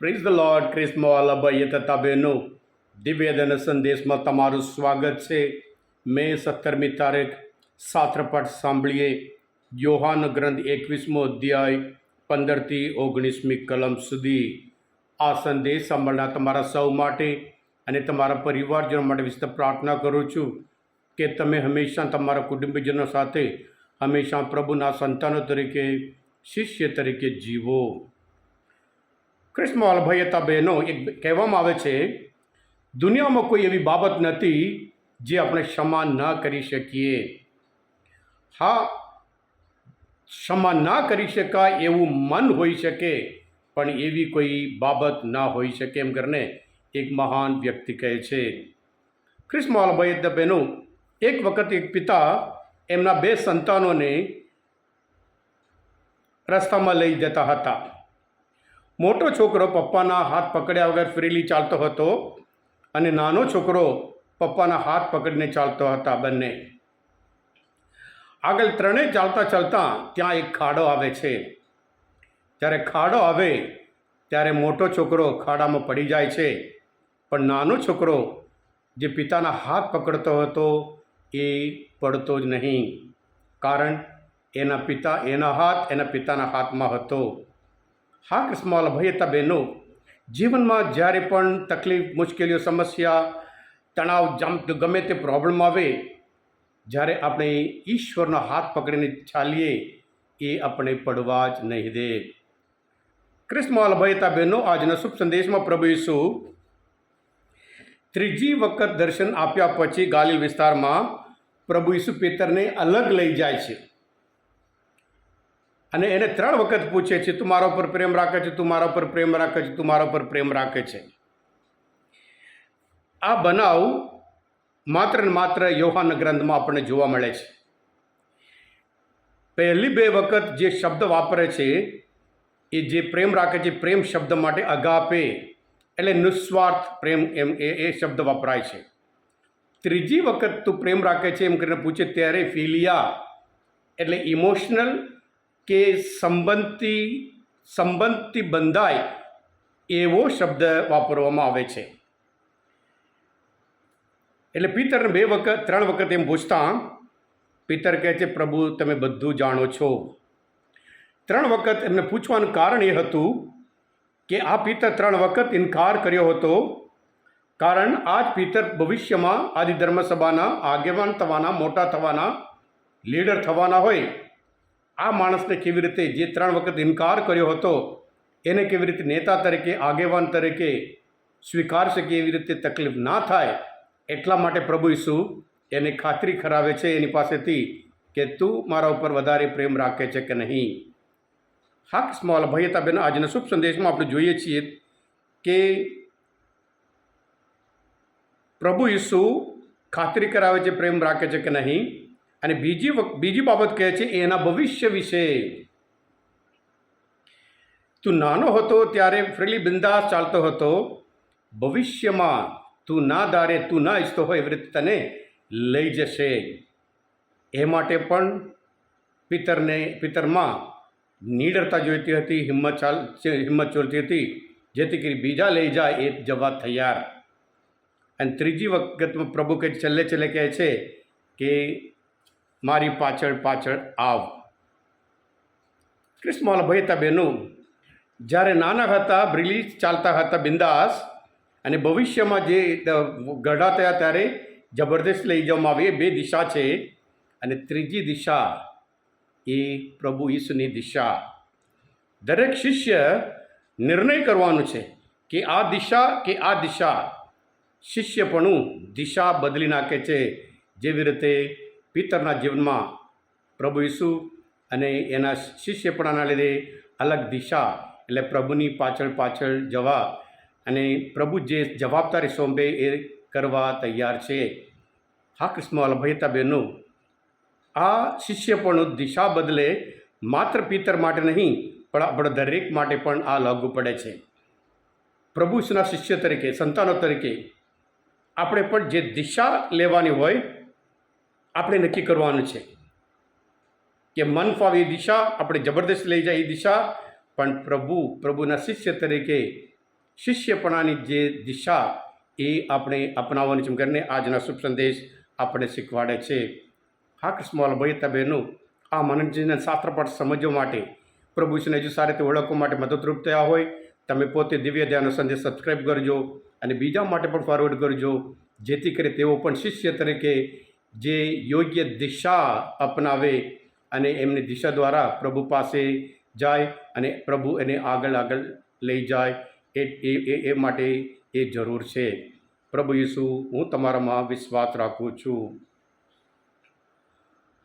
Praise the lord ક્રિસ્મો અલભય તથા બહેનો દિવ્યદન સંદેશમાં તમારું સ્વાગત છે મે સત્તરમી તારીખ સાત્રપાઠ સાંભળીએ યોહાન ગ્રંથ એકવીસમો અધ્યાય પંદરથી ઓગણીસમી કલમ સુધી આ સંદેશ સાંભળનાર તમારા સૌ માટે અને તમારા પરિવારજનો માટે વિશે પ્રાર્થના કરું છું કે તમે હંમેશા તમારા કુટુંબીજનો સાથે હંમેશા પ્રભુના સંતાનો તરીકે શિષ્ય તરીકે જીવો કૃષ્ણ ભયતા બહેનો એક કહેવામાં આવે છે, દુનિયામાં કોઈ એવી બાબત નથી જે આપણે ક્ષમા ન કરી શકીએ. હા, ક્ષમા ન કરી શકાય એવું મન હોઈ શકે, પણ એવી કોઈ બાબત ના હોઈ શકે એમ કરીને એક મહાન વ્યક્તિ કહે છે. કૃષ્ણ ભયતા બહેનો, એક વખત એક પિતા એમના બે સંતાનોને રસ્તામાં લઈ જતા હતા. મોટો છોકરો પપ્પાના હાથ પકડ્યા વગર ફ્રીલી ચાલતો હતો અને નાનો છોકરો પપ્પાના હાથ પકડીને ચાલતો હતા બંને. આગળ ત્રણેય ચાલતા ચાલતા ત્યાં એક ખાડો આવે છે. જ્યારે ખાડો આવે, ત્યારે મોટો છોકરો ખાડામાં પડી જાય છે. પણ નાનો છોકરો જે પિતાના હાથ પકડતો હતો, એ પડતો જ નહીં. કારણ એના પિતા એના હાથ એના પિતાના હાથમાં હતો. હા કૃષ્ણ ભયતા બહેનો જીવનમાં જ્યારે પણ તકલીફ, મુશ્કેલીઓ, સમસ્યા, તણાવ, જમ, ગમે તે પ્રોબ્લેમ આવે, જ્યારે આપણે ઈશ્વરનો હાથ પકડીને ચાલીએ, એ આપણે પડવા જ નહીં દે. કૃષ્ણ ભયતા બહેનો આજના શુભ સંદેશમાં પ્રભુ ઈસુ. ત્રીજી વખત દર્શન આપ્યા પછી ગાલિલ વિસ્તારમાં પ્રભુ ઈસુ પેતરને અલગ લઈ જાય છે. અને એને ત્રણ વખત પૂછે છે, તું મારા ઉપર પ્રેમ રાખે છે? તું મારા ઉપર પ્રેમ રાખે છે? તું મારા ઉપર પ્રેમ રાખે છે? આ બનાવ માત્ર ને માત્ર યોહાન ગ્રંથમાં આપણને જોવા મળે છે. પહેલી બે વખત જે શબ્દ વાપરે છે, એ જે પ્રેમ રાખે છે, પ્રેમ શબ્દ માટે અગાપે, એટલે નિસ્વાર્થ પ્રેમ એમ એ એ શબ્દ વપરાય છે. ત્રીજી વખત તું પ્રેમ રાખે છે એમ કરીને પૂછે, ત્યારે ફિલિયા? એટલે ઇમોશનલ કે સંબંધથી સંબંધથી બંધાય એવો શબ્દ વાપરવામાં આવે છે. એટલે પિતરને બે વખત, ત્રણ વખત એમ પૂછતા, પિતર કહે છે, પ્રભુ, તમે બધું જાણો છો. ત્રણ વખત એમને પૂછવાનું કારણ એ હતું કે આ પિતર ત્રણ વખત ઇનકાર કર્યો હતો, કારણ આ જ પિતર ભવિષ્યમાં આદિ ધર્મસભાના આગેવાન થવાના, મોટા થવાના, લીડર થવાના હોય. આ માણસને કેવી રીતે જે ત્રણ વખત ઇનકાર કર્યો હતો, એને કેવી રીતે નેતા તરીકે, આગેવાન તરીકે સ્વીકારશે કે એવી રીતે તકલીફ ના થાય, એટલા માટે પ્રભુ ઈસુ એને ખાતરી કરાવે છે એની પાસેથી કે તું મારા ઉપર વધારે પ્રેમ રાખે છે કે નહીં. હા, સ્મોલ ભયતાબેન આજના શુભ સંદેશમાં આપણે જોઈએ છીએ કે પ્રભુ ઈસુ ખાતરી કરાવે છે, પ્રેમ રાખે છે કે નહીં. અને બીજી બીજી બાબત કહે છે એના ભવિષ્ય વિશે. તું નાનો હતો ત્યારે ફ્રીલી બિંદાસ ચાલતો હતો. ભવિષ્યમાં તું ના દારે તું ના ઈચ્છતો હોય એવી રીતે તને લઈ જશે. એ માટે પણ પિતરને, પિતરમાં નીડરતા જોઈતી હતી, હિંમત ચાલ હિંમત ચોલતી હતી, જેથી કરી બીજા લઈ જાય એ જવા તૈયાર. અને ત્રીજી વખત પ્રભુ કે છેલ્લે છેલ્લે કહે છે કે મારી પાછળ પાછળ આવ. ક્રિસ્મોલ ભયતા બહેનો જ્યારે નાના હતા, બ્રિલી ચાલતા હતા બિંદાસ, અને ભવિષ્યમાં જે ગઢા થયા ત્યારે જબરદસ્ત લઈ જવામાં આવે. એ બે દિશા છે. અને ત્રીજી દિશા, એ પ્રભુ ઈસુની દિશા. દરેક શિષ્ય નિર્ણય કરવાનો છે કે આ દિશા કે આ દિશા. શિષ્યપણું દિશા બદલી નાખે છે. જેવી રીતે પિતરના જીવનમાં પ્રભુ ઈસુ અને એના શિષ્યપણાના લીધે અલગ દિશા એટલે પ્રભુની પાછળ પાછળ જવા અને પ્રભુ જે જવાબદારી સોંપે એ કરવા તૈયાર છે. હા, કૃષ્ણ અલભયતા બહેનો, આ શિષ્યપણું દિશા બદલે માત્ર પિતર માટે નહીં, પણ આપણે દરેક માટે પણ આ લાગુ પડે છે. પ્રભુના શિષ્ય તરીકે, સંતાનો તરીકે, આપણે પણ જે દિશા લેવાની હોય આપણે નક્કી કરવાનું છે કે મન ફાવે એ દિશા, આપણે જબરદસ્ત લઈ જાય એ દિશા, પણ પ્રભુ, પ્રભુના શિષ્ય તરીકે શિષ્યપણાની જે દિશા એ આપણે અપનાવવાની છે. કરીને આજના શુભ સંદેશ આપણે શીખવાડે છે. હા કૃષ્ણવાલ ભાઈ તબેનો આ મનોરંજન શાસ્ત્રપાઠ સમજવા માટે, પ્રભુ ઈસુને હજુ સારી રીતે ઓળખવા માટે મદદરૂપ થયા હોય, તમે પોતે દિવ્ય ધ્યાનનો સંદેશ સબસ્ક્રાઈબ કરજો અને બીજા માટે પણ ફોરવર્ડ કરજો, જેથી કરી તેઓ પણ શિષ્ય તરીકે જે યોગ્ય દિશા અપનાવે અને એમની દિશા દ્વારા પ્રભુ પાસે જાય અને પ્રભુ એને આગળ આગળ લઈ જાય, એ એ, એ- માટે એ જરૂર છે. પ્રભુ ઈસુ, હું તમારામાં વિશ્વાસ રાખું છું.